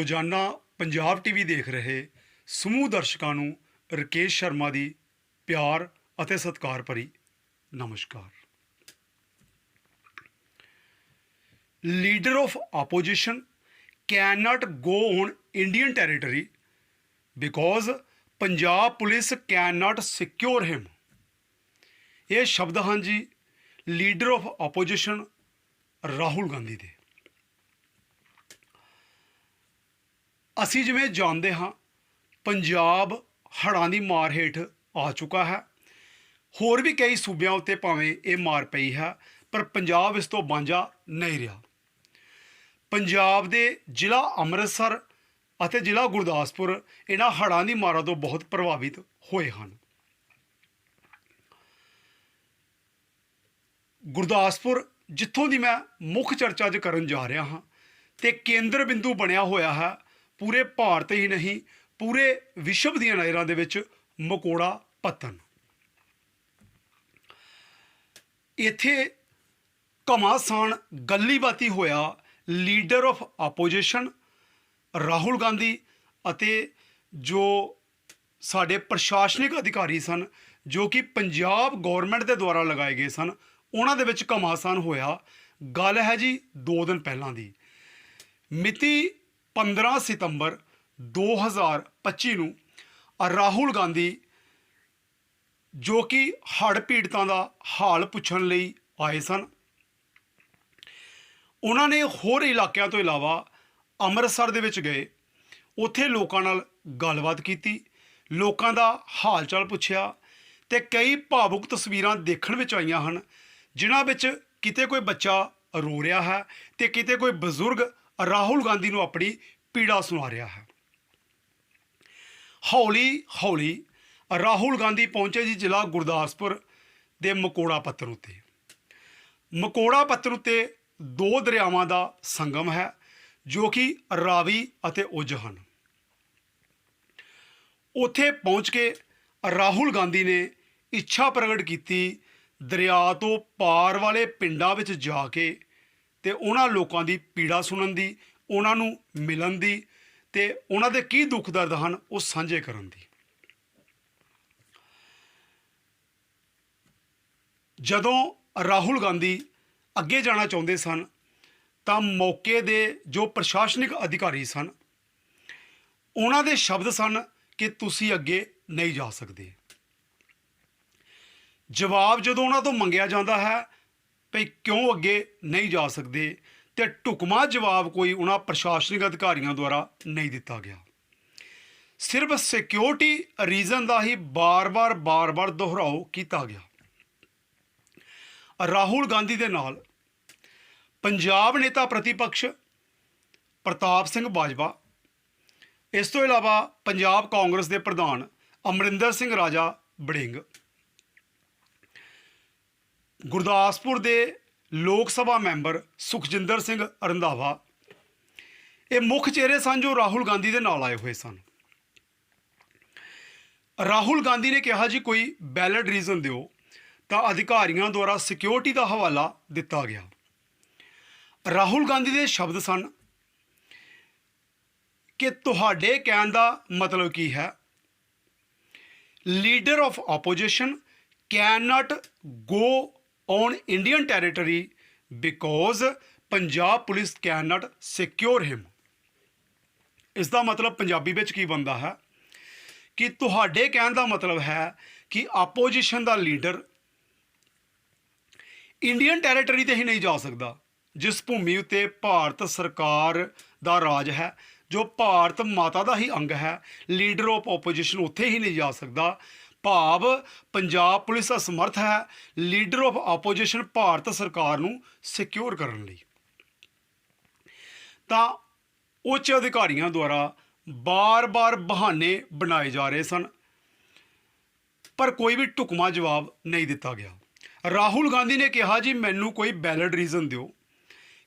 ਰੋਜ਼ਾਨਾ ਪੰਜਾਬ ਟੀਵੀ ਦੇਖ ਰਹੇ ਸਮੂਹ ਦਰਸ਼ਕਾਂ ਨੂੰ ਰਕੇਸ਼ ਸ਼ਰਮਾ ਦੀ ਪਿਆਰ ਅਤੇ ਸਤਿਕਾਰ ਭਰੀ ਨਮਸਕਾਰ। Leader of opposition can not go on Indian territory because Punjab police can not secure him ਇਹ ਸ਼ਬਦ ਹਨ ਜੀ leader of opposition Rahul Gandhi ਦੇ। ਅਸੀਂ ਜਿਵੇਂ ਜਾਣਦੇ ਹਾਂ, ਪੰਜਾਬ ਹੜ੍ਹਾਂ ਦੀ ਮਾਰ ਹੇਠ ਆ ਚੁੱਕਾ ਹੈ। ਹੋਰ ਵੀ ਕਈ ਸੂਬਿਆਂ ਉੱਤੇ ਭਾਵੇਂ ਇਹ ਮਾਰ ਪਈ ਹੈ, ਪਰ ਪੰਜਾਬ ਇਸ ਤੋਂ ਬਾਂਝਾ ਨਹੀਂ ਰਿਹਾ। ਪੰਜਾਬ ਦੇ ਜ਼ਿਲ੍ਹਾ ਅੰਮ੍ਰਿਤਸਰ ਅਤੇ ਜ਼ਿਲ੍ਹਾ ਗੁਰਦਾਸਪੁਰ ਇਹਨਾਂ ਹੜ੍ਹਾਂ ਦੀ ਮਾਰਾਂ ਤੋਂ ਬਹੁਤ ਪ੍ਰਭਾਵਿਤ ਹੋਏ ਹਨ। ਗੁਰਦਾਸਪੁਰ, ਜਿੱਥੋਂ ਦੀ ਮੈਂ ਮੁੱਖ ਚਰਚਾ ਅੱਜ ਕਰਨ ਜਾ ਰਿਹਾ ਹਾਂ, ਤੇ ਕੇਂਦਰ ਬਿੰਦੂ ਬਣਿਆ ਹੋਇਆ ਹੈ ਪੂਰੇ ਭਾਰਤ ਹੀ ਨਹੀਂ, ਪੂਰੇ ਵਿਸ਼ਵ ਦੀਆਂ ਨਜ਼ਰਾਂ ਦੇ ਵਿੱਚ ਮਕੋੜਾ ਪਤਨ ਇੱਥੇ ਘਮਾਸਾਨ ਗੱਲੀਬਾਤੀ ਹੋਇਆ leader of opposition Rahul Gandhi ਅਤੇ ਜੋ ਸਾਡੇ ਪ੍ਰਸ਼ਾਸਨਿਕ ਅਧਿਕਾਰੀ ਸਨ, ਜੋ ਕਿ ਪੰਜਾਬ ਗਵਰਨਮੈਂਟ ਦੇ ਦੁਆਰਾ ਲਗਾਏ ਗਏ ਸਨ, ਉਹਨਾਂ ਦੇ ਵਿੱਚ ਘਮਾਸਾਨ ਹੋਇਆ। ਗੱਲ ਹੈ ਜੀ 2 ਦਿਨ ਪਹਿਲਾਂ ਦੀ। ਮਿਤੀ 15 ਸਤੰਬਰ 2025 ਨੂੰ ਰਾਹੁਲ ਗਾਂਧੀ ਜੋ ਕਿ ਹੜ੍ਹ ਪੀੜਤਾਂ ਦਾ ਹਾਲ ਪੁੱਛਣ ਲਈ ਆਏ ਸਨ। ਉਹਨਾਂ ਨੇ ਹੋਰ ਇਲਾਕਿਆਂ ਤੋਂ ਇਲਾਵਾ ਅੰਮ੍ਰਿਤਸਰ ਦੇ ਵਿੱਚ ਗਏ। ਉੱਥੇ ਲੋਕਾਂ ਨਾਲ ਗੱਲਬਾਤ ਕੀਤੀ, ਲੋਕਾਂ ਦਾ ਹਾਲ ਚਾਲ ਪੁੱਛਿਆ ਤੇ ਕਈ ਭਾਵੁਕ ਤਸਵੀਰਾਂ ਦੇਖਣ ਵਿੱਚ ਆਈਆਂ ਹਨ, ਜਿਨ੍ਹਾਂ ਵਿੱਚ ਕਿਤੇ ਕੋਈ ਬੱਚਾ ਰੋ ਰਿਹਾ ਹੈ ਤੇ ਕਿਤੇ ਕੋਈ ਬਜ਼ੁਰਗ ਰਾਹੁਲ ਗਾਂਧੀ ਨੂੰ ਆਪਣੀ ਪੀੜਾ ਸੁਣਾ ਰਿਹਾ ਹੈ। ਹੌਲੀ ਹੌਲੀ ਰਾਹੁਲ ਗਾਂਧੀ ਪਹੁੰਚੇ ਜੀ ਜ਼ਿਲ੍ਹਾ ਗੁਰਦਾਸਪੁਰ ਦੇ ਮਕੋੜਾ ਪੱਤਰ ਉੱਤੇ। ਮਕੋੜਾ ਪੱਤਰ ਉੱਤੇ ਦੋ ਦਰਿਆਵਾਂ ਦਾ ਸੰਗਮ ਹੈ, ਜੋ ਕਿ ਰਾਵੀ ਅਤੇ ਉਜ ਹਨ। ਉੱਥੇ ਪਹੁੰਚ ਕੇ ਰਾਹੁਲ ਗਾਂਧੀ ਨੇ ਇੱਛਾ ਪ੍ਰਗਟ ਕੀਤੀ ਦਰਿਆ ਤੋਂ ਪਾਰ ਵਾਲੇ ਪਿੰਡਾਂ ਵਿੱਚ ਜਾ ਕੇ ਤੇ ਉਹਨਾਂ ਲੋਕਾਂ ਦੀ ਪੀੜਾ ਸੁਣਨ ਦੀ, ਉਹਨਾਂ ਨੂੰ ਮਿਲਣ ਦੀ ਤੇ ਉਹਨਾਂ ਦੇ ਕੀ ਦੁੱਖ ਦਰਦ ਹਨ, ਉਹ ਸਾਂਝੇ ਕਰਨ ਦੀ। ਜਦੋਂ ਰਾਹੁਲ ਗਾਂਧੀ ਅੱਗੇ ਜਾਣਾ ਚਾਹੁੰਦੇ ਸਨ, ਤਾਂ ਮੌਕੇ ਦੇ ਜੋ ਪ੍ਰਸ਼ਾਸਨਿਕ ਅਧਿਕਾਰੀ ਸਨ, ਉਹਨਾਂ ਦੇ ਸ਼ਬਦ ਸਨ ਕਿ ਤੁਸੀਂ ਅੱਗੇ ਨਹੀਂ ਜਾ ਸਕਦੇ। ਜਵਾਬ ਜਦੋਂ ਉਹਨਾਂ ਤੋਂ ਮੰਗਿਆ ਜਾਂਦਾ ਹੈ ਭਈ ਕਿਉਂ ਅੱਗੇ ਨਹੀਂ ਜਾ ਸਕਦੇ? ਤੇ ਢੁਕਮਾ ਜਵਾਬ ਕੋਈ ਉਹਨਾਂ ਪ੍ਰਸ਼ਾਸਨਿਕ ਅਧਿਕਾਰੀਆਂ ਦੁਆਰਾ ਨਹੀਂ ਦਿੱਤਾ ਗਿਆ। ਸਿਰਫ ਸਿਕਿਉਰਿਟੀ ਰੀਜ਼ਨ ਦਾ ਹੀ ਬਾਰ-ਬਾਰ ਬਾਰ-ਬਾਰ ਦੁਹਰਾਓ ਕੀਤਾ ਗਿਆ। ਰਾਹੁਲ ਗਾਂਧੀ ਦੇ ਨਾਲ ਪੰਜਾਬ ਨੇਤਾ ਪ੍ਰਤੀਪਕਸ਼ ਪ੍ਰਤਾਪ ਸਿੰਘ ਬਾਜਵਾ, ਇਸ ਤੋਂ ਇਲਾਵਾ ਪੰਜਾਬ ਕਾਂਗਰਸ ਦੇ ਪ੍ਰਧਾਨ ਅਮਰਿੰਦਰ ਸਿੰਘ ਰਾਜਾ ਬੜਿੰਗ ਗੁਰਦਾਸਪੁਰ ਦੇ ਲੋਕ ਸਭਾ ਮੈਂਬਰ ਸੁਖਜਿੰਦਰ ਸਿੰਘ ਰੰਧਾਵਾ ਇਹ ਮੁੱਖ ਚਿਹਰੇ ਸਨ ਜੋ ਰਾਹੁਲ ਗਾਂਧੀ ਦੇ ਨਾਲ ਆਏ ਹੋਏ ਸਨ। ਰਾਹੁਲ ਗਾਂਧੀ ਨੇ ਕਿਹਾ ਜੀ, ਕੋਈ ਬੈਲਡ ਰੀਜ਼ਨ ਦਿਓ ਤਾਂ ਅਧਿਕਾਰੀਆਂ ਦੁਆਰਾ ਸਿਕਿਉਰਿਟੀ ਦਾ ਹਵਾਲਾ ਦਿੱਤਾ ਗਿਆ। ਰਾਹੁਲ ਗਾਂਧੀ ਦੇ ਸ਼ਬਦ ਸਨ ਕਿ ਤੁਹਾਡੇ ਕਹਿਣ ਦਾ ਮਤਲਬ ਕੀ ਹੈ? Leader of opposition can not go on Indian territory because Punjab police can not secure him ਇਸ ਦਾ ਮਤਲਬ ਪੰਜਾਬੀ ਵਿੱਚ ਕੀ ਬੰਦਾ ਹੈ? ਕਿ ਤੁਹਾਡੇ ਕਹਿਣ ਦਾ ਮਤਲਬ ਹੈ ਕਿ ਆਪੋਜੀਸ਼ਨ ਦਾ ਲੀਡਰ ਇੰਡੀਅਨ ਟੈਰੀਟਰੀ ਤੇ ਹੀ ਨਹੀਂ ਜਾ ਸਕਦਾ, ਜਿਸ ਭੂਮੀ ਉੱਤੇ ਭਾਰਤ ਸਰਕਾਰ ਦਾ ਰਾਜ ਹੈ, ਜੋ ਭਾਰਤ ਮਾਤਾ ਦਾ ਹੀ ਅੰਗ ਹੈ ਲੀਡਰ ਆਫ ਆਪੋਜੀਸ਼ਨ ਉੱਥੇ ਹੀ ਨਹੀਂ ਜਾ ਸਕਦਾ ਭਾਵ ਪੰਜਾਬ ਪੁਲਿਸ ਦਾ ਅਸਮਰਥ ਹੈ ਲੀਡਰ ਆਫ ਆਪੋਜੀਸ਼ਨ ਭਾਰਤ ਸਰਕਾਰ ਨੂੰ ਸਿਕਿਉਰ ਕਰਨ ਲਈ। ਤਾਂ ਉੱਚ ਅਧਿਕਾਰੀਆਂ ਦੁਆਰਾ ਬਾਰ-ਬਾਰ ਬਹਾਨੇ ਬਣਾਏ ਜਾ ਰਹੇ ਸਨ, ਪਰ ਕੋਈ ਵੀ ਢੁਕਮਾ ਜਵਾਬ ਨਹੀਂ ਦਿੱਤਾ ਗਿਆ। ਰਾਹੁਲ ਗਾਂਧੀ ਨੇ ਕਿਹਾ, ਜੀ, ਮੈਨੂੰ ਕੋਈ ਵੈਲਿਡ ਰੀਜ਼ਨ ਦਿਓ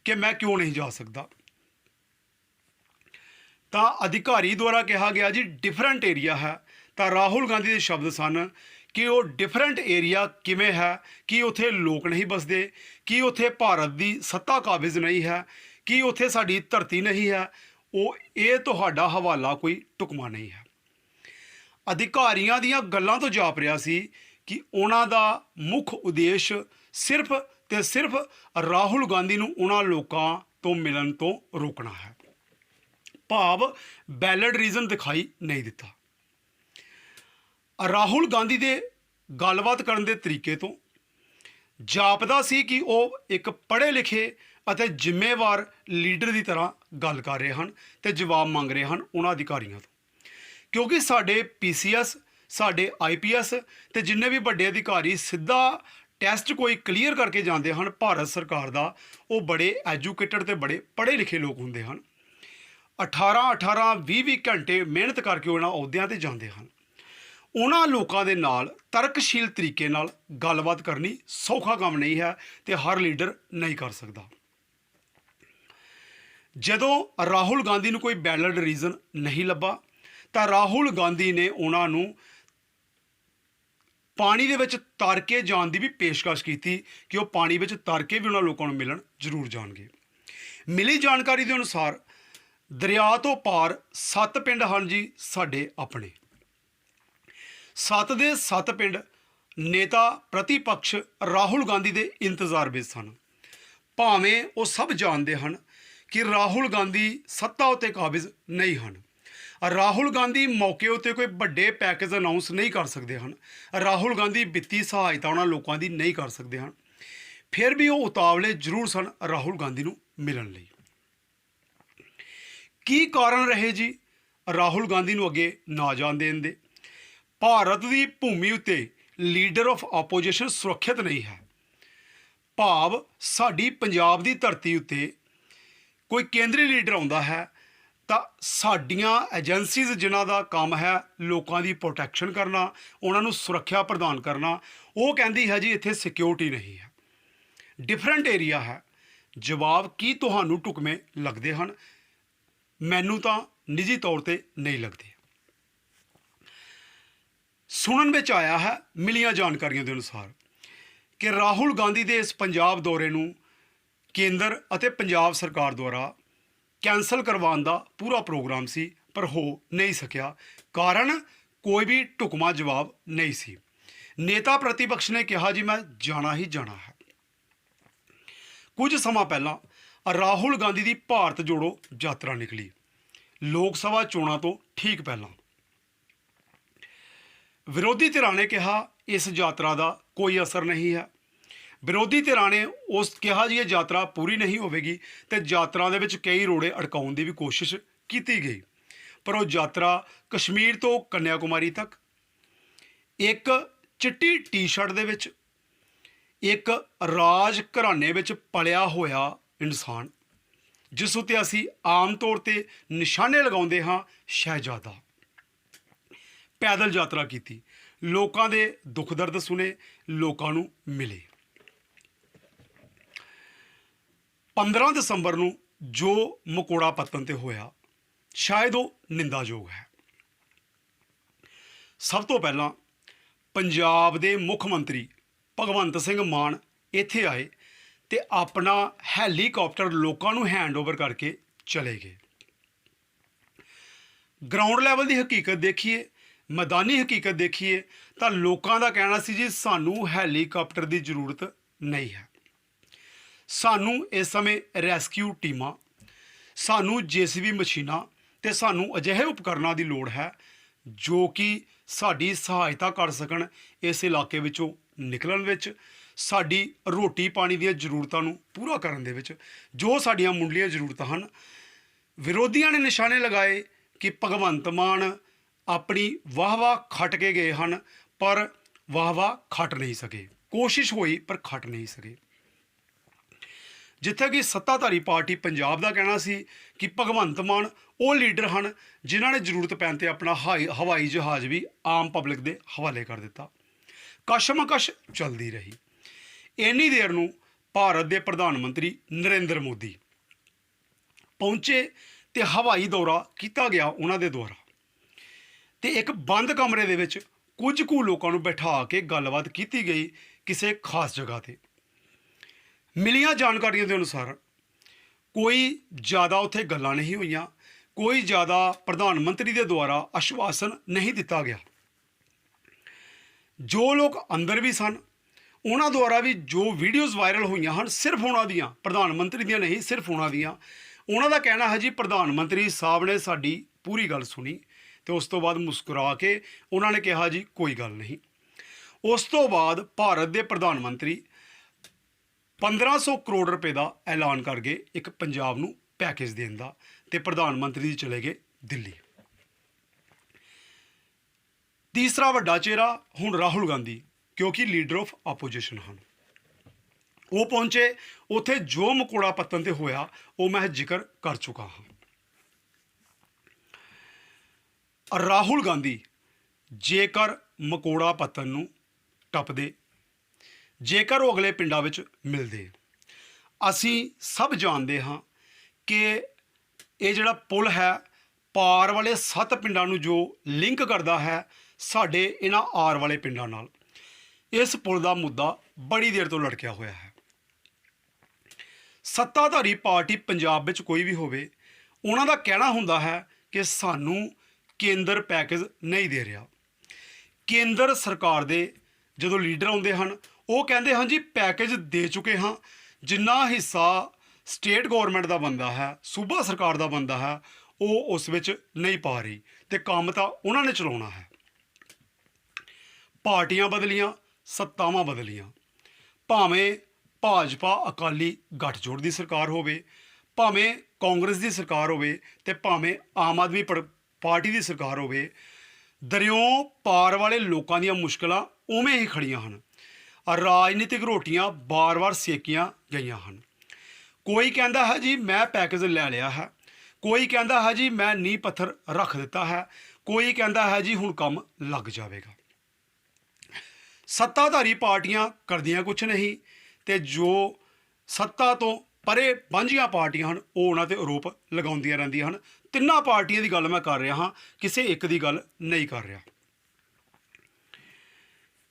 ਕਿ ਮੈਂ ਕਿਉਂ ਨਹੀਂ ਜਾ ਸਕਦਾ। ਤਾਂ ਅਧਿਕਾਰੀ ਦੁਆਰਾ ਕਿਹਾ ਗਿਆ, ਜੀ ਡਿਫਰੈਂਟ ਏਰੀਆ ਹੈ। ਤਾਂ ਰਾਹੁਲ ਗਾਂਧੀ ਦੇ ਸ਼ਬਦ ਸਨ ਕਿ ਉਹ ਡਿਫਰੈਂਟ ਏਰੀਆ ਕਿਵੇਂ ਹੈ, ਕਿ ਉੱਥੇ ਲੋਕ ਨਹੀਂ ਬਸਦੇ ਕਿ ਉੱਥੇ ਭਾਰਤ ਦੀ ਸੱਤਾ ਕਾਬਜ਼ ਨਹੀਂ ਹੈ, ਕਿ ਉੱਥੇ ਸਾਡੀ ਧਰਤੀ ਨਹੀਂ ਹੈ, ਉਹ, ਇਹ ਤੁਹਾਡਾ ਹਵਾਲਾ ਕੋਈ ਟੁਕਮਾ ਨਹੀਂ ਹੈ। ਅਧਿਕਾਰੀਆਂ ਦੀਆਂ ਗੱਲਾਂ ਤੋਂ ਜਾਪ ਰਿਹਾ ਸੀ ਕਿ ਉਹਨਾਂ ਦਾ ਮੁੱਖ ਉਦੇਸ਼ ਸਿਰਫ ਤੇ ਸਿਰਫ ਰਾਹੁਲ ਗਾਂਧੀ ਨੂੰ ਉਹਨਾਂ ਲੋਕਾਂ ਤੋਂ ਮਿਲਣ ਤੋਂ ਰੋਕਣਾ ਹੈ। ਭਾਵ ਬੈਲਡ ਰੀਜ਼ਨ ਦਿਖਾਈ ਨਹੀਂ ਦਿੱਤਾ। ਰਾਹੁਲ ਗਾਂਧੀ ਦੇ ਗੱਲਬਾਤ ਕਰਨ ਦੇ ਤਰੀਕੇ ਤੋਂ ਜਾਪਦਾ ਸੀ ਕਿ ਉਹ ਇੱਕ ਪੜ੍ਹੇ ਲਿਖੇ ਅਤੇ ਜ਼ਿੰਮੇਵਾਰ ਲੀਡਰ ਦੀ ਤਰ੍ਹਾਂ ਗੱਲ ਕਰ ਰਹੇ ਹਨ ਤੇ ਜਵਾਬ ਮੰਗ ਰਹੇ ਹਨ ਉਹਨਾਂ ਅਧਿਕਾਰੀਆਂ ਤੋਂ। ਕਿਉਂਕਿ ਸਾਡੇ ਪੀਸੀਐਸ ਸਾਡੇ ਆਈਪੀਐਸ ਤੇ ਜਿੰਨੇ ਵੀ ਵੱਡੇ ਅਧਿਕਾਰੀ ਸਿੱਧਾ ਟੈਸਟ ਕੋਈ ਕਲੀਅਰ ਕਰਕੇ ਜਾਂਦੇ ਹਨ, ਭਾਰਤ ਸਰਕਾਰ ਦਾ, ਉਹ ਬੜੇ ਐਜੂਕੇਟਡ ਤੇ ਬੜੇ ਪੜ੍ਹੇ ਲਿਖੇ ਲੋਕ ਹੁੰਦੇ ਹਨ। 18 18 20 20 ਘੰਟੇ ਮਿਹਨਤ ਕਰਕੇ ਉਹਨਾਂ ਅਹੁਦਿਆਂ ਤੇ ਜਾਂਦੇ ਹਨ। ਉਹਨਾਂ ਲੋਕਾਂ ਦੇ ਨਾਲ ਤਰਕਸ਼ੀਲ ਤਰੀਕੇ ਨਾਲ ਗੱਲਬਾਤ ਕਰਨੀ ਸੌਖਾ ਕੰਮ ਨਹੀਂ ਹੈ ਤੇ ਹਰ ਲੀਡਰ ਨਹੀਂ ਕਰ ਸਕਦਾ। ਜਦੋਂ ਰਾਹੁਲ ਗਾਂਧੀ ਨੂੰ ਕੋਈ ਵੈਲਿਡ ਰੀਜ਼ਨ ਨਹੀਂ ਲੱਭਾ, ਤਾਂ ਰਾਹੁਲ ਗਾਂਧੀ ਨੇ ਉਹਨਾਂ ਨੂੰ ਪਾਣੀ ਦੇ ਵਿੱਚ ਤਰ ਕੇ ਜਾਣ ਦੀ ਵੀ ਪੇਸ਼ਕਸ਼ ਕੀਤੀ ਕਿ ਉਹ ਪਾਣੀ ਵਿੱਚ ਤਰ ਕੇ ਵੀ ਉਹਨਾਂ ਲੋਕਾਂ ਨੂੰ ਮਿਲਣ ਜ਼ਰੂਰ ਜਾਣਗੇ। ਮਿਲੀ ਜਾਣਕਾਰੀ ਦੇ ਅਨੁਸਾਰ ਦਰਿਆ ਤੋਂ ਪਾਰ ਸੱਤ ਪਿੰਡ ਹਨ ਜੀ ਸਾਡੇ ਆਪਣੇ। ਸੱਤ ਦੇ ਸੱਤ ਪਿੰਡ ਨੇਤਾ ਪ੍ਰਤੀਪਕਸ਼ ਰਾਹੁਲ ਗਾਂਧੀ ਦੇ ਇੰਤਜ਼ਾਰ ਵਿੱਚ ਸਨ। ਭਾਵੇਂ ਉਹ ਸਭ ਜਾਣਦੇ ਹਨ ਕਿ ਰਾਹੁਲ ਗਾਂਧੀ ਸੱਤਾ ਉਤੇ ਕਾਬਜ਼ ਨਹੀਂ ਹਨ। ਰਾਹੁਲ ਗਾਂਧੀ ਮੌਕੇ ਉਤੇ ਕੋਈ ਵੱਡੇ ਪੈਕੇਜ ਅਨਾਉਂਸ ਨਹੀਂ ਕਰ ਸਕਦੇ ਹਨ। ਰਾਹੁਲ ਗਾਂਧੀ ਵਿੱਤੀ ਸਹਾਇਤਾ ਉਹਨਾਂ ਲੋਕਾਂ ਦੀ ਨਹੀਂ ਕਰ ਸਕਦੇ ਹਨ। ਫਿਰ ਵੀ ਉਹ ਉਤਾਵਲੇ ਜ਼ਰੂਰ ਸਨ ਰਾਹੁਲ ਗਾਂਧੀ ਨੂੰ ਮਿਲਣ ਲਈ। ਕੀ ਕਾਰਨ ਰਹੇ ਜੀ ਰਾਹੁਲ ਗਾਂਧੀ ਨੂੰ ਅੱਗੇ ਨਾ ਜਾਣ ਦੇਣ ਦੇ? ਭਾਰਤ ਦੀ ਭੂਮੀ ਉੱਤੇ ਲੀਡਰ ਆਫ ਆਪੋਜੀਸ਼ਨ ਸੁਰੱਖਿਅਤ ਨਹੀਂ ਹੈ। ਭਾਵ ਸਾਡੀ ਪੰਜਾਬ ਦੀ ਧਰਤੀ ਉੱਤੇ ਕੋਈ ਕੇਂਦਰੀ ਲੀਡਰ ਆਉਂਦਾ ਹੈ, ਤਾਂ ਸਾਡੀਆਂ ਏਜੰਸੀਜ਼ ਜਿਨ੍ਹਾਂ ਦਾ ਕੰਮ ਹੈ ਲੋਕਾਂ ਦੀ ਪ੍ਰੋਟੈਕਸ਼ਨ ਕਰਨਾ, ਉਹਨਾਂ ਨੂੰ ਸੁਰੱਖਿਆ ਪ੍ਰਦਾਨ ਕਰਨਾ, ਉਹ ਕਹਿੰਦੀ ਹੈ ਜੀ ਇੱਥੇ ਸਿਕਿਉਰਿਟੀ ਨਹੀਂ ਹੈ। ਡਿਫਰੈਂਟ ਏਰੀਆ ਹੈ। ਜਵਾਬ ਕੀ ਤੁਹਾਨੂੰ ਟੁਕਮੇ ਲੱਗਦੇ ਹਨ? ਮੈਨੂੰ ਤਾਂ ਨਿੱਜੀ ਤੌਰ ਤੇ ਨਹੀਂ ਲੱਗਦੇ। ਸੁਣਨ ਵਿੱਚ ਆਇਆ ਹੈ ਮਿਲੀਆਂ ਜਾਣਕਾਰੀਆਂ ਦੇ ਅਨੁਸਾਰ ਕਿ ਰਾਹੁਲ ਗਾਂਧੀ ਦੇ ਇਸ ਪੰਜਾਬ ਦੌਰੇ ਨੂੰ ਕੇਂਦਰ ਅਤੇ ਪੰਜਾਬ ਸਰਕਾਰ ਦੁਆਰਾ ਕੈਂਸਲ ਕਰਵਾਉਣ ਦਾ ਪੂਰਾ ਪ੍ਰੋਗਰਾਮ ਸੀ, ਪਰ ਹੋ ਨਹੀਂ ਸਕਿਆ। ਕਾਰਨ ਕੋਈ ਵੀ ਢੁਕਮਾ ਜਵਾਬ ਨਹੀਂ ਸੀ। ਨੇਤਾ ਪ੍ਰਤੀਪਕਸ਼ ਨੇ ਕਿਹਾ, ਜੀ, ਮੈਂ ਜਾਣਾ ਹੀ ਜਾਣਾ ਹੈ। ਕੁਝ ਸਮਾਂ ਪਹਿਲਾਂ ਰਾਹੁਲ ਗਾਂਧੀ ਦੀ ਭਾਰਤ ਜੋੜੋ ਯਾਤਰਾ ਨਿਕਲੀ। ਲੋਕ ਸਭਾ ਚੋਣਾਂ ਤੋਂ ਠੀਕ ਪਹਿਲਾਂ ਵਿਰੋਧੀ ਧਿਰਾਂ ਨੇ ਕਿਹਾ, ਇਸ ਯਾਤਰਾ ਦਾ ਕੋਈ ਅਸਰ ਨਹੀਂ ਹੈ। ਵਿਰੋਧੀ ਧਿਰਾਂ ਨੇ ਉਸ ਕਿਹਾ ਜੀ, ਇਹ ਯਾਤਰਾ ਪੂਰੀ ਨਹੀਂ ਹੋਵੇਗੀ ਤੇ ਯਾਤਰਾ ਦੇ ਵਿੱਚ ਕਈ ਰੋੜੇ ਅੜਕਾਉਣ ਦੀ ਵੀ ਕੋਸ਼ਿਸ਼ ਕੀਤੀ ਗਈ। ਪਰ ਉਹ ਯਾਤਰਾ ਕਸ਼ਮੀਰ ਤੋਂ ਕੰਨਿਆਕੁਮਾਰੀ ਤੱਕ, ਇੱਕ ਚਿੱਟੀ ਟੀ-ਸ਼ਰਟ ਦੇ ਵਿੱਚ, ਇੱਕ ਰਾਜ ਘਰਾਣੇ ਵਿੱਚ ਪਲਿਆ ਹੋਇਆ ਇਨਸਾਨ, ਜਿਸ ਉਤੇ ਅਸੀਂ ਆਮ ਤੌਰ ਤੇ ਨਿਸ਼ਾਨੇ ਲਗਾਉਂਦੇ ਹਾਂ, ਸ਼ਹਿਜ਼ਾਦਾ। ਪੈਦਲ ਯਾਤਰਾ ਕੀਤੀ। ਲੋਕਾਂ ਦੇ ਦੁੱਖ ਦਰਦ ਸੁਨੇ ਲੋਕਾਂ ਨੂੰ ਮਿਲੇ। 15 ਦਸੰਬਰ ਨੂੰ ਜੋ ਮਕੋੜਾ ਪੱਤਨ ਤੇ ਹੋਇਆ, ਸ਼ਾਇਦ ਉਹ ਨਿੰਦਾਯੋਗ ਹੈ। ਸਭ ਤੋਂ ਪਹਿਲਾਂ ਪੰਜਾਬ ਦੇ ਮੁੱਖ ਮੰਤਰੀ ਭਗਵੰਤ ਸਿੰਘ ਮਾਨ ਇੱਥੇ ਆਏ ਤੇ ਆਪਣਾ ਹੈਲੀਕਾਪਟਰ ਲੋਕਾਂ ਨੂੰ ਹੈਂਡਓਵਰ ਕਰਕੇ ਚਲੇ ਗਏ। ਗਰਾਊਂਡ ਲੈਵਲ ਦੀ ਹਕੀਕਤ ਦੇਖੀਏ ਮੈਦਾਨੀ ਹਕੀਕਤ ਦੇਖੀਏ ਤਾਂ ਲੋਕਾਂ ਦਾ ਕਹਿਣਾ ਸੀ ਜੀ, ਸਾਨੂੰ ਹੈਲੀਕਾਪਟਰ ਦੀ ਜ਼ਰੂਰਤ ਨਹੀਂ ਹੈ। ਸਾਨੂੰ ਇਸ ਸਮੇਂ ਰੈਸਕਿਊ ਟੀਮਾਂ, ਸਾਨੂੰ ਜੀਸੀਬੀ ਮਸ਼ੀਨਾਂ ਤੇ ਸਾਨੂੰ ਅਜਿਹੇ ਉਪਕਰਨਾਂ ਦੀ ਲੋੜ ਹੈ ਜੋ ਕਿ ਸਾਡੀ ਸਹਾਇਤਾ ਕਰ ਸਕਣ ਇਸ ਇਲਾਕੇ ਵਿੱਚੋਂ ਨਿਕਲਣ ਵਿੱਚ, ਸਾਡੀ ਰੋਟੀ ਪਾਣੀ ਦੀਆਂ ਜ਼ਰੂਰਤਾਂ ਨੂੰ ਪੂਰਾ ਕਰਨ ਦੇ ਵਿੱਚ, ਜੋ ਸਾਡੀਆਂ ਮੁੰਡਲੀਆਂ ਜ਼ਰੂਰਤਾਂ ਹਨ। ਵਿਰੋਧੀਆਂ ਨੇ ਨਿਸ਼ਾਨੇ ਲਗਾਏ ਕਿ ਭਗਵੰਤ ਮਾਨ ਆਪਣੀ ਵਾਹ-ਵਾਹ ਖੱਟ ਕੇ ਗਏ ਹਨ, ਪਰ ਵਾਹ-ਵਾਹ ਖੱਟ ਨਹੀਂ ਸਕੇ। ਕੋਸ਼ਿਸ਼ ਹੋਈ, ਪਰ ਖੱਟ ਨਹੀਂ ਸਕੇ। ਜਿੱਥੇ ਕਿ ਸੱਤਾਧਾਰੀ ਪਾਰਟੀ ਪੰਜਾਬ ਦਾ ਕਹਿਣਾ ਸੀ ਕਿ ਭਗਵੰਤ ਮਾਨ ਉਹ ਲੀਡਰ ਹਨ ਜਿਨ੍ਹਾਂ ਨੇ ਜ਼ਰੂਰਤ ਪੈਣ ਤੇ ਆਪਣਾ ਹਾਈ- ਹਵਾਈ ਜਹਾਜ਼ ਵੀ ਆਮ ਪਬਲਿਕ ਦੇ ਹਵਾਲੇ ਕਰ ਦਿੱਤਾ। ਕਸ਼ਮਕਸ਼ ਚੱਲਦੀ ਰਹੀ। ਇੰਨੀ ਦੇਰ ਨੂੰ ਭਾਰਤ ਦੇ ਪ੍ਰਧਾਨ ਮੰਤਰੀ ਨਰਿੰਦਰ ਮੋਦੀ ਪਹੁੰਚੇ ਤੇ ਹਵਾਈ ਦੌਰਾ ਕੀਤਾ ਗਿਆ ਉਹਨਾਂ ਦੇ ਦੁਆਰਾ। ਤੇ ਇੱਕ ਬੰਦ ਕਮਰੇ ਦੇ ਵਿੱਚ ਕੁਝ ਕੁ ਲੋਕਾਂ ਨੂੰ ਬਿਠਾ ਕੇ ਗੱਲਬਾਤ ਕੀਤੀ ਗਈ ਕਿਸੇ ਖਾਸ ਜਗ੍ਹਾ ਤੇ। ਮਿਲੀਆਂ ਜਾਣਕਾਰੀਆਂ ਦੇ ਅਨੁਸਾਰ ਕੋਈ ਜ਼ਿਆਦਾ ਉੱਥੇ ਗੱਲਾਂ ਨਹੀਂ ਹੋਈਆਂ, ਕੋਈ ਜ਼ਿਆਦਾ ਪ੍ਰਧਾਨ ਮੰਤਰੀ ਦੇ ਦੁਆਰਾ ਅਸ਼ਵਾਸਨ ਨਹੀਂ ਦਿੱਤਾ ਗਿਆ। ਜੋ ਲੋਕ ਅੰਦਰ ਵੀ ਸਨ, ਉਹਨਾਂ ਦੁਆਰਾ ਵੀ ਜੋ ਵੀਡੀਓਜ਼ ਵਾਇਰਲ ਹੋਈਆਂ ਹਨ, ਸਿਰਫ ਉਹਨਾਂ ਦੀਆਂ, ਪ੍ਰਧਾਨ ਮੰਤਰੀ ਦੀਆਂ ਨਹੀਂ, ਸਿਰਫ ਉਹਨਾਂ ਦੀਆਂ। ਉਹਨਾਂ ਦਾ ਕਹਿਣਾ ਹੈ ਜੀ, ਪ੍ਰਧਾਨ ਮੰਤਰੀ ਸਾਹਿਬ ਨੇ ਸਾਡੀ ਪੂਰੀ ਗੱਲ ਸੁਣੀ। ਤੇ ਉਸ ਤੋਂ ਬਾਅਦ ਮੁਸਕਰਾ ਕੇ ਉਹਨਾਂ ਨੇ ਕਿਹਾ, ਜੀ, ਕੋਈ ਗੱਲ ਨਹੀਂ। ਉਸ ਤੋਂ ਬਾਅਦ ਭਾਰਤ ਦੇ ਪ੍ਰਧਾਨ ਮੰਤਰੀ 1500 ਕਰੋੜ ਰੁਪਏ ਦਾ ਐਲਾਨ ਕਰ ਗਏ, ਇੱਕ ਪੰਜਾਬ ਨੂੰ ਪੈਕੇਜ ਦੇਣ ਦਾ ਤੇ ਪ੍ਰਧਾਨ ਮੰਤਰੀ ਜੀ ਚਲੇ ਗਏ ਦਿੱਲੀ। ਤੀਸਰਾ ਵੱਡਾ ਚਿਹਰਾ ਹੁਣ ਰਾਹੁਲ ਗਾਂਧੀ, ਕਿਉਂਕਿ ਲੀਡਰ ਆਫ ਆਪੋਜੀਸ਼ਨ ਹਨ। ਉਹ ਪਹੁੰਚੇ, ਉੱਥੇ ਜੋ ਮਕੋੜਾ ਪੱਤਨ ਤੇ ਹੋਇਆ, ਉਹ ਮੈਂ ਜ਼ਿਕਰ ਕਰ ਚੁੱਕਾ ਹਾਂ। ਰਾਹੁਲ ਗਾਂਧੀ ਜੇਕਰ ਮਕੋੜਾ ਪੱਤਨ ਨੂੰ ਟੱਪਦੇ, ਜੇਕਰ ਉਹ ਅਗਲੇ ਪਿੰਡਾਂ ਵਿੱਚ ਮਿਲਦੇ, ਅਸੀਂ ਸਭ ਜਾਣਦੇ ਹਾਂ ਕਿ ਇਹ ਜਿਹੜਾ ਪੁਲ ਹੈ, ਪਾਰ ਵਾਲੇ ਸੱਤ ਪਿੰਡਾਂ ਨੂੰ ਜੋ ਲਿੰਕ ਕਰਦਾ ਹੈ ਸਾਡੇ ਇਹਨਾਂ ਆਰ ਵਾਲੇ ਪਿੰਡਾਂ ਨਾਲ, ਇਸ ਪੁਲ ਦਾ ਮੁੱਦਾ ਬੜੀ ਦੇਰ ਤੋਂ ਲੜਕਿਆ ਹੋਇਆ ਹੈ। ਸੱਤਾਧਾਰੀ ਪਾਰਟੀ ਪੰਜਾਬ ਵਿੱਚ ਕੋਈ ਵੀ ਹੋਵੇ, ਉਹਨਾਂ ਦਾ ਕਹਿਣਾ ਹੁੰਦਾ ਹੈ ਕਿ ਸਾਨੂੰ ਕੇਂਦਰ ਪੈਕੇਜ ਨਹੀਂ ਦੇ ਰਿਹਾ। ਕੇਂਦਰ ਸਰਕਾਰ ਦੇ ਜਦੋਂ ਲੀਡਰ ਆਉਂਦੇ ਹਨ, ਉਹ ਕਹਿੰਦੇ ਹਨ, ਜੀ, ਪੈਕੇਜ ਦੇ ਚੁੱਕੇ ਹਾਂ। ਜਿੰਨਾ ਹਿੱਸਾ ਸਟੇਟ ਗਵਰਨਮੈਂਟ ਦਾ ਬੰਦਾ ਹੈ, ਸੂਬਾ ਸਰਕਾਰ ਦਾ ਬੰਦਾ ਹੈ, ਉਹ ਉਸ ਵਿੱਚ ਨਹੀਂ ਪਾ ਰਹੀ ਤੇ ਕੰਮ ਤਾਂ ਉਹਨਾਂ ਨੇ ਚਲਾਉਣਾ ਹੈ। ਪਾਰਟੀਆਂ ਬਦਲੀਆਂ, ਸੱਤਾਵਾਂ ਬਦਲੀਆਂ। ਭਾਵੇਂ ਭਾਜਪਾ ਅਕਾਲੀ ਗੱਠਜੋੜ ਦੀ ਸਰਕਾਰ ਹੋਵੇ, ਭਾਵੇਂ ਕਾਂਗਰਸ ਦੀ ਸਰਕਾਰ ਹੋਵੇ ਤੇ ਭਾਵੇਂ ਆਮ ਆਦਮੀ ਪਰ- ਪਾਰਟੀ ਦੀ ਸਰਕਾਰ ਹੋਵੇ, ਦਰਿਓ ਪਾਰ ਵਾਲੇ ਲੋਕਾਂ ਦੀਆਂ ਮੁਸ਼ਕਲਾਂ ਉਵੇਂ ਹੀ ਖੜੀਆਂ ਹਨ। ਰਾਜਨੀਤਿਕ ਰੋਟੀਆਂ ਬਾਰ-ਬਾਰ ਸੇਕੀਆਂ ਗਈਆਂ ਹਨ। ਕੋਈ ਕਹਿੰਦਾ ਹੈ ਜੀ ਮੈਂ ਪੈਕੇਜ ਲੈ ਲਿਆ ਹੈ। ਕੋਈ ਕਹਿੰਦਾ ਹੈ ਜੀ ਮੈਂ ਨੀਂਹ ਪੱਥਰ ਰੱਖ ਦਿੱਤਾ ਹੈ। ਕੋਈ ਕਹਿੰਦਾ ਹੈ ਜੀ ਹੁਣ ਕੰਮ ਲੱਗ ਜਾਵੇਗਾ। ਸੱਤਾਧਾਰੀ ਪਾਰਟੀਆਂ ਕਰਦੀਆਂ ਕੁਝ ਨਹੀਂ ਤੇ ਜੋ ਸੱਤਾ ਤੋਂ ਪਰੇ ਵਾਂਝੀਆਂ ਪਾਰਟੀਆਂ ਹਨ, ਉਹ ਉਹਨਾਂ ਤੇ ਆਰੋਪ ਲਗਾਉਂਦੀਆਂ ਰਹਿੰਦੀਆਂ ਹਨ। ਤਿੰਨਾਂ ਪਾਰਟੀਆਂ ਦੀ ਗੱਲ ਮੈਂ ਕਰ ਰਿਹਾ ਹਾਂ, ਕਿਸੇ ਇੱਕ ਦੀ ਗੱਲ ਨਹੀਂ ਕਰ ਰਿਹਾ।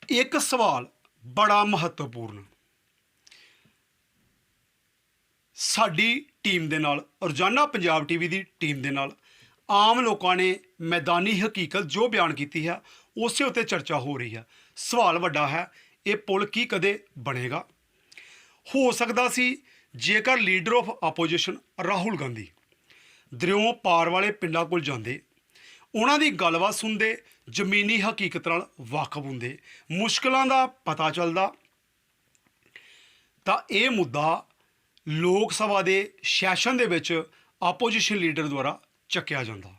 ਇੱਕ ਸਵਾਲ ਬੜਾ ਮਹੱਤਵਪੂਰਨ। ਸਾਡੀ ਟੀਮ ਦੇ ਨਾਲ, ਰੋਜ਼ਾਨਾ ਪੰਜਾਬ ਟੀਵੀ ਦੀ ਟੀਮ ਦੇ ਨਾਲ, ਆਮ ਲੋਕਾਂ ਨੇ ਮੈਦਾਨੀ ਹਕੀਕਤ ਜੋ ਬਿਆਨ ਕੀਤੀ ਹੈ, ਉਸੇ ਉੱਤੇ ਚਰਚਾ ਹੋ ਰਹੀ ਹੈ। ਸਵਾਲ ਵੱਡਾ ਹੈ, ਇਹ ਪੁਲ ਕੀ ਕਦੇ ਬਣੇਗਾ? ਹੋ ਸਕਦਾ ਸੀ ਜੇਕਰ leader of opposition Rahul Gandhi ਦਰਿਓ ਪਾਰ ਵਾਲੇ ਪਿੰਡਾਂ ਕੋਲ ਜਾਂਦੇ। ਉਹਨਾਂ ਦੀ ਗੱਲਬਾਤ ਸੁਣਦੇ ਜ਼ਮੀਨੀ ਹਕੀਕਤ ਨਾਲ ਵਾਕਫ ਹੁੰਦੇ। ਮੁਸ਼ਕਲਾਂ ਦਾ ਪਤਾ ਚੱਲਦਾ। ਤਾਂ ਇਹ ਮੁੱਦਾ ਲੋਕ ਸਭਾ ਦੇ ਸੈਸ਼ਨ ਦੇ ਵਿੱਚ ਆਪੋਜੀਸ਼ਨ ਲੀਡਰ ਦੁਆਰਾ ਚੱਕਿਆ ਜਾਂਦਾ।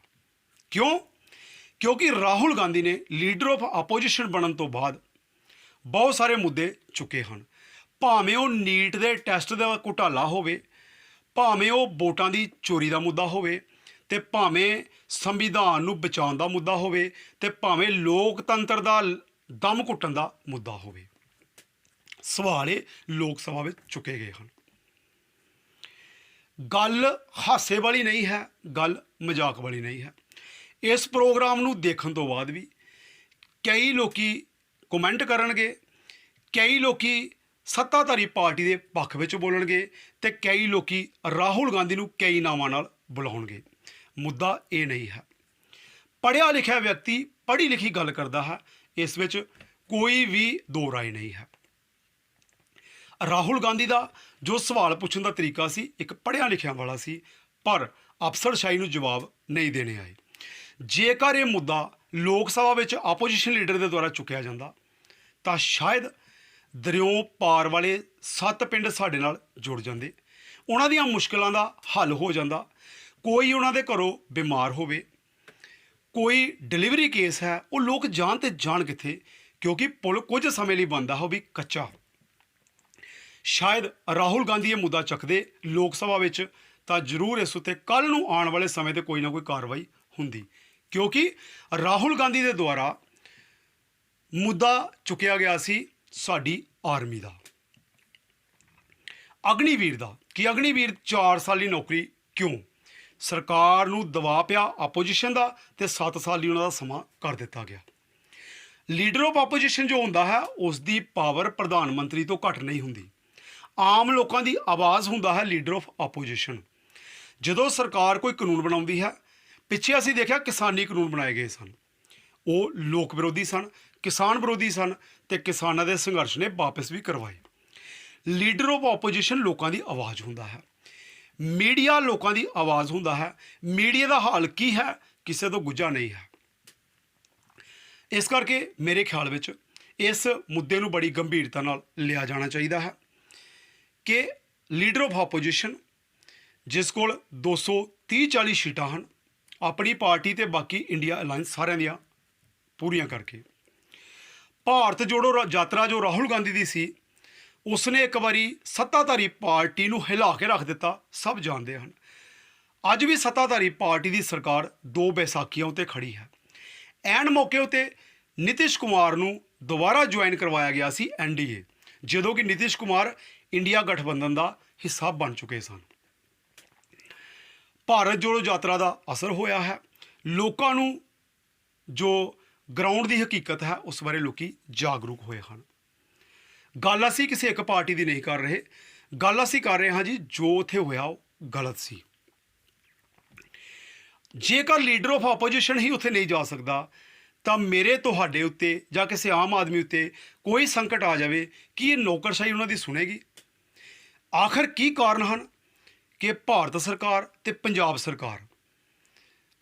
ਕਿਉਂ? ਕਿਉਂਕਿ ਰਾਹੁਲ ਗਾਂਧੀ ਨੇ ਲੀਡਰ ਆਫ ਆਪੋਜੀਸ਼ਨ ਬਣਨ ਤੋਂ ਬਾਅਦ ਬਹੁਤ ਸਾਰੇ ਮੁੱਦੇ ਚੁੱਕੇ ਹਨ। ਭਾਵੇਂ ਉਹ ਨੀਟ ਦੇ ਟੈਸਟ ਦਾ ਘੁਟਾਲਾ ਹੋਵੇ ਭਾਵੇਂ ਉਹ ਵੋਟਾਂ ਦੀ ਚੋਰੀ ਦਾ ਮੁੱਦਾ ਹੋਵੇ ਤੇ ਭਾਵੇਂ ਸੰਵਿਧਾਨ ਨੂੰ ਬਚਾਉਣ ਦਾ ਮੁੱਦਾ ਹੋਵੇ ਤੇ ਭਾਵੇਂ ਲੋਕਤੰਤਰ ਦਾ ਦਮ ਘੁੱਟਣ ਦਾ ਮੁੱਦਾ ਹੋਵੇ। ਸਵਾਲ ਇਹ ਲੋਕ ਸਭਾ ਵਿੱਚ ਚੁੱਕੇ ਗਏ ਹਨ। ਗੱਲ ਹਾਸੇ ਵਾਲੀ ਨਹੀਂ ਹੈ, ਗੱਲ ਮਜ਼ਾਕ ਵਾਲੀ ਨਹੀਂ ਹੈ। ਇਸ ਪ੍ਰੋਗਰਾਮ ਨੂੰ ਦੇਖਣ ਤੋਂ ਬਾਅਦ ਵੀ ਕਈ ਲੋਕੀ ਕਮੈਂਟ ਕਰਨਗੇ, ਕਈ ਲੋਕੀ ਸੱਤਾਧਾਰੀ ਪਾਰਟੀ ਦੇ ਪੱਖ ਵਿੱਚ ਬੋਲਣਗੇ ਤੇ ਕਈ ਲੋਕੀ ਰਾਹੁਲ ਗਾਂਧੀ ਨੂੰ ਕਈ ਨਾਵਾਂ ਨਾਲ ਬੁਲਾਉਣਗੇ। ਮੁੱਦਾ ਇਹ ਨਹੀਂ ਹੈ। ਪੜ੍ਹਿਆ ਲਿਖਿਆ ਵਿਅਕਤੀ ਪੜ੍ਹੀ ਲਿਖੀ ਗੱਲ ਕਰਦਾ ਹੈ, ਇਸ ਵਿੱਚ ਕੋਈ ਵੀ ਦੋ ਰਾਏ ਨਹੀਂ ਹੈ। ਰਾਹੁਲ ਗਾਂਧੀ ਦਾ ਜੋ ਸਵਾਲ ਪੁੱਛਣ ਦਾ ਤਰੀਕਾ ਸੀ, ਇੱਕ ਪੜ੍ਹਿਆ ਲਿਖਿਆ ਵਾਲਾ ਸੀ, ਪਰ ਅਫਸਰਸ਼ਾਹੀ ਨੂੰ ਜਵਾਬ ਨਹੀਂ ਦੇਣੇ ਆਏ। ਜੇਕਰ ਇਹ ਮੁੱਦਾ ਲੋਕ ਸਭਾ ਵਿੱਚ ਆਪੋਜੀਸ਼ਨ ਲੀਡਰ ਦੇ ਦੁਆਰਾ ਚੁੱਕਿਆ ਜਾਂਦਾ, ਤਾਂ ਸ਼ਾਇਦ ਦਰਿਓ ਪਾਰ ਵਾਲੇ ਸੱਤ ਪਿੰਡ ਸਾਡੇ ਨਾਲ ਜੁੜ ਜਾਂਦੇ। ਉਹਨਾਂ ਦੀਆਂ ਮੁਸ਼ਕਲਾਂ ਦਾ ਹੱਲ ਹੋ ਜਾਂਦਾ। ਕੋਈ ਉਹਨਾਂ ਦੇ ਘਰੋਂ ਬਿਮਾਰ ਹੋਵੇ। ਕੋਈ ਡਿਲੀਵਰੀ ਕੇਸ ਹੈ, ਉਹ ਲੋਕ ਜਾਣ ਤੇ ਜਾਣ ਕਿੱਥੇ, ਕਿਉਂਕਿ ਪੁਲ ਕੁਝ ਸਮੇਂ ਲਈ ਬੰਦਾ ਹੋ ਵੀ ਕੱਚਾ। ਸ਼ਾਇਦ ਰਾਹੁਲ ਗਾਂਧੀ ਇਹ ਮੁੱਦਾ ਚੱਕਦੇ ਲੋਕ ਸਭਾ ਵਿੱਚ, ਤਾਂ ਜ਼ਰੂਰ ਇਸ ਉੱਤੇ ਕੱਲ ਨੂੰ ਆਉਣ ਵਾਲੇ ਸਮੇਂ ਤੇ ਕੋਈ ਨਾ ਕੋਈ ਕਾਰਵਾਈ ਹੁੰਦੀ। ਕਿਉਂਕਿ ਰਾਹੁਲ ਗਾਂਧੀ ਦੇ ਦੁਆਰਾ ਮੁੱਦਾ ਚੁੱਕਿਆ ਗਿਆ ਸੀ ਸਾਡੀ ਆਰਮੀ ਦਾ। ਅਗਨੀਵੀਰ ਦਾ। ਕਿ ਅਗਨੀਵੀਰ 4 ਸਾਲੀ ਨੌਕਰੀ ਕਿਉਂ? ਸਰਕਾਰ ਨੂੰ ਦਬਾਅ ਪਿਆ ਆਪੋਜੀਸ਼ਨ ਦਾ ਤੇ 7 ਸਾਲ ਲਈ ਉਹਨਾਂ ਦਾ ਸਮਾਂ ਕਰ ਦਿੱਤਾ ਗਿਆ। ਲੀਡਰ ਆਫ ਆਪੋਜੀਸ਼ਨ ਜੋ ਹੁੰਦਾ ਹੈ ਉਸ ਦੀ ਪਾਵਰ ਪ੍ਰਧਾਨ ਮੰਤਰੀ ਤੋਂ ਘੱਟ ਨਹੀਂ ਹੁੰਦੀ। ਆਮ ਲੋਕਾਂ ਦੀ ਆਵਾਜ਼ ਹੁੰਦਾ ਹੈ ਲੀਡਰ ਆਫ ਆਪੋਜੀਸ਼ਨ ਜਦੋਂ ਸਰਕਾਰ ਕੋਈ ਕਾਨੂੰਨ ਬਣਾਉਂਦੀ ਹੈ, ਪਿੱਛੇ ਅਸੀਂ ਦੇਖਿਆ ਕਿਸਾਨੀ ਕਾਨੂੰਨ ਬਣਾਏ ਗਏ ਸਨ। ਉਹ ਲੋਕ ਵਿਰੋਧੀ ਸਨ ਕਿਸਾਨ ਵਿਰੋਧੀ ਸਨ ਤੇ ਕਿਸਾਨਾਂ ਦੇ ਸੰਘਰਸ਼ ਨੇ ਵਾਪਸ ਵੀ ਕਰਵਾਏ। ਲੀਡਰ ਆਫ ਆਪੋਜੀਸ਼ਨ ਲੋਕਾਂ ਦੀ ਆਵਾਜ਼ ਹੁੰਦਾ ਹੈ। ਮੀਡੀਆ ਲੋਕਾਂ ਦੀ ਆਵਾਜ਼ ਹੁੰਦਾ ਹੈ। ਮੀਡੀਆ ਦਾ ਹਾਲ ਕੀ ਹੈ, ਕਿਸੇ ਤੋਂ ਗੁੱਝਾ ਨਹੀਂ ਹੈ। ਇਸ ਕਰਕੇ ਮੇਰੇ ਖਿਆਲ ਵਿੱਚ ਇਸ ਮੁੱਦੇ ਨੂੰ ਬੜੀ ਗੰਭੀਰਤਾ ਨਾਲ ਲਿਆ ਜਾਣਾ ਚਾਹੀਦਾ ਹੈ ਕਿ ਲੀਡਰ ਆਫ ਆਪੋਜੀਸ਼ਨ ਜਿਸ ਕੋਲ 230 40 ਸੀਟਾਂ ਹਨ, ਆਪਣੀ ਪਾਰਟੀ ਤੇ ਬਾਕੀ ਇੰਡੀਆ ਅਲਾਈਅੰਸ ਸਾਰਿਆਂ ਦੀਆਂ ਪੂਰੀਆਂ ਕਰਕੇ ਭਾਰਤ ਜੋੜੋ ਰਾ- ਯਾਤਰਾ ਜੋ ਰਾਹੁਲ ਗਾਂਧੀ ਦੀ ਸੀ, ਉਸਨੇ ਇੱਕ ਵਾਰੀ ਸੱਤਾਧਾਰੀ ਪਾਰਟੀ ਨੂੰ ਹਿਲਾ ਕੇ ਰੱਖ ਦਿੱਤਾ, ਸਭ ਜਾਣਦੇ ਹਨ। ਅੱਜ ਵੀ ਸੱਤਾਧਾਰੀ ਪਾਰਟੀ ਦੀ ਸਰਕਾਰ ਦੋ ਬੈਸਾਖੀਆਂ ਉਤੇ ਖੜੀ ਹੈ। ਐਨ ਮੌਕੇ ਉਤੇ ਨਿਤਿਸ਼ ਕੁਮਾਰ ਨੂੰ ਦੁਬਾਰਾ ਜੁਆਇਨ ਕਰਵਾਇਆ ਗਿਆ ਸੀ ਐਨਡੀਏ ਜਦੋਂ ਕਿ ਨਿਤਿਸ਼ ਕੁਮਾਰ ਇੰਡੀਆ ਗਠਬੰਧਨ ਦਾ ਹਿੱਸਾ ਬਣ ਚੁੱਕੇ ਸਨ। ਭਾਰਤ ਜੋੜੋ ਯਾਤਰਾ ਦਾ ਅਸਰ ਹੋਇਆ ਹੈ। ਲੋਕਾਂ ਨੂੰ ਜੋ ਗਰਾਊਂਡ ਦੀ ਹਕੀਕਤ ਹੈ, ਉਸ ਬਾਰੇ ਲੋਕੀ ਜਾਗਰੂਕ ਹੋਏ ਹਨ। ਗੱਲ ਅਸੀਂ ਕਿਸੇ ਇੱਕ ਪਾਰਟੀ ਦੀ ਨਹੀਂ ਕਰ ਰਹੇ। ਗੱਲ ਅਸੀਂ ਕਰ ਰਹੇ ਹਾਂ ਜੀ, ਜੋ ਉੱਥੇ ਹੋਇਆ, ਉਹ ਗਲਤ ਸੀ। ਜੇਕਰ ਲੀਡਰ ਆਫ ਆਪੋਜੀਸ਼ਨ ਹੀ ਉੱਥੇ ਨਹੀਂ ਜਾ ਸਕਦਾ, ਤਾਂ ਮੇਰੇ ਤੁਹਾਡੇ ਉੱਤੇ ਜਾਂ ਕਿਸੇ ਆਮ ਆਦਮੀ ਉੱਤੇ ਕੋਈ ਸੰਕਟ ਆ ਜਾਵੇ, ਕਿ ਇਹ ਨੌਕਰਸ਼ਾਹੀ ਉਹਨਾਂ ਦੀ ਸੁਣੇਗੀ? ਆਖਰ ਕੀ ਕਾਰਨ ਹਨ? ਕਿ ਭਾਰਤ ਸਰਕਾਰ ਤੇ ਪੰਜਾਬ ਸਰਕਾਰ।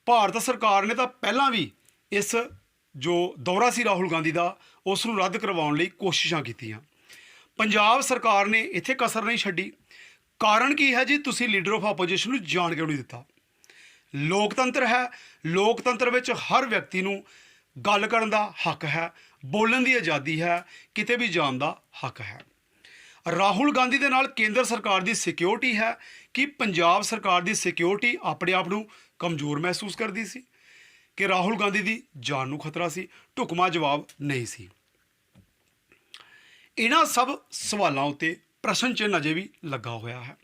ਭਾਰਤ ਸਰਕਾਰ ਨੇ ਤਾਂ ਪਹਿਲਾਂ ਵੀ ਇਸ ਜੋ ਦੌਰਾ ਸੀ ਰਾਹੁਲ ਗਾਂਧੀ ਦਾ, ਉਸ ਨੂੰ ਰੱਦ ਕਰਵਾਉਣ ਲਈ ਕੋਸ਼ਿਸ਼ਾਂ ਕੀਤੀਆਂ। ਪੰਜਾਬ ਸਰਕਾਰ ਨੇ ਇੱਥੇ ਕਸਰ ਨਹੀਂ ਛੱਡੀ। ਕਾਰਨ ਕੀ ਹੈ ਜੀ? ਤੁਸੀਂ ਲੀਡਰ ਆਫ ਆਪੋਜੀਸ਼ਨ ਨੂੰ ਜਾਣ ਕਿਉਂ ਨਹੀਂ ਦਿੱਤਾ? ਲੋਕਤੰਤਰ ਹੈ। ਲੋਕਤੰਤਰ ਵਿੱਚ ਹਰ ਵਿਅਕਤੀ ਨੂੰ ਗੱਲ ਕਰਨ ਦਾ ਹੱਕ ਹੈ। ਬੋਲਣ ਦੀ ਆਜ਼ਾਦੀ ਹੈ। ਕਿਤੇ ਵੀ ਜਾਣ ਦਾ ਹੱਕ ਹੈ। ਰਾਹੁਲ ਗਾਂਧੀ ਦੇ ਨਾਲ ਕੇਂਦਰ ਸਰਕਾਰ ਦੀ ਸਿਕਿਉਰਿਟੀ ਹੈ ਕਿ ਪੰਜਾਬ ਸਰਕਾਰ ਦੀ ਸਿਕਿਉਰਿਟੀ ਆਪਣੇ ਆਪ ਨੂੰ ਕਮਜ਼ੋਰ ਮਹਿਸੂਸ ਕਰਦੀ ਸੀ। ਕਿ ਰਾਹੁਲ ਗਾਂਧੀ ਦੀ ਜਾਨ ਨੂੰ ਖਤਰਾ ਸੀ ਢੁਕਮਾ ਜਵਾਬ ਨਹੀਂ ਸੀ। ਇਹਨਾਂ ਸਭ ਸਵਾਲਾਂ ਉੱਤੇ ਪ੍ਰਸ਼ਨ ਚਿੰਨ੍ਹ ਅਜੇ ਵੀ ਲੱਗਾ ਹੋਇਆ ਹੈ।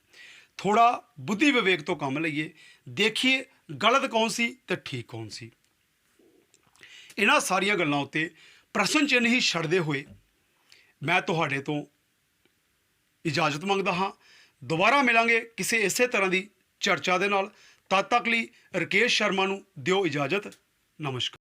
ਥੋੜਾ ਬੁੱਧੀ ਵਿਵੇਕ ਤੋਂ ਕੰਮ ਲਈਏ, ਦੇਖੀਏ ਗਲਤ ਕੌਣ ਸੀ ਤੇ ਠੀਕ ਕੌਣ ਸੀ। ਇਹਨਾਂ ਸਾਰੀਆਂ ਗੱਲਾਂ ਉੱਤੇ ਪ੍ਰਸ਼ਨ ਚਿੰਨ੍ਹ ਹੀ ਛੱਡਦੇ ਹੋਏ ਮੈਂ ਤੁਹਾਡੇ ਤੋਂ ਇਜਾਜ਼ਤ ਮੰਗਦਾ ਹਾਂ। ਦੁਬਾਰਾ ਮਿਲਾਂਗੇ ਕਿਸੇ ਇਸੇ ਤਰ੍ਹਾਂ ਦੀ ਚਰਚਾ ਦੇ ਨਾਲ। ਤਦ ਤੱਕ ਲਈ ਰਕੇਸ਼ ਸ਼ਰਮਾ ਨੂੰ ਦਿਓ ਇਜਾਜ਼ਤ। ਨਮਸਕਾਰ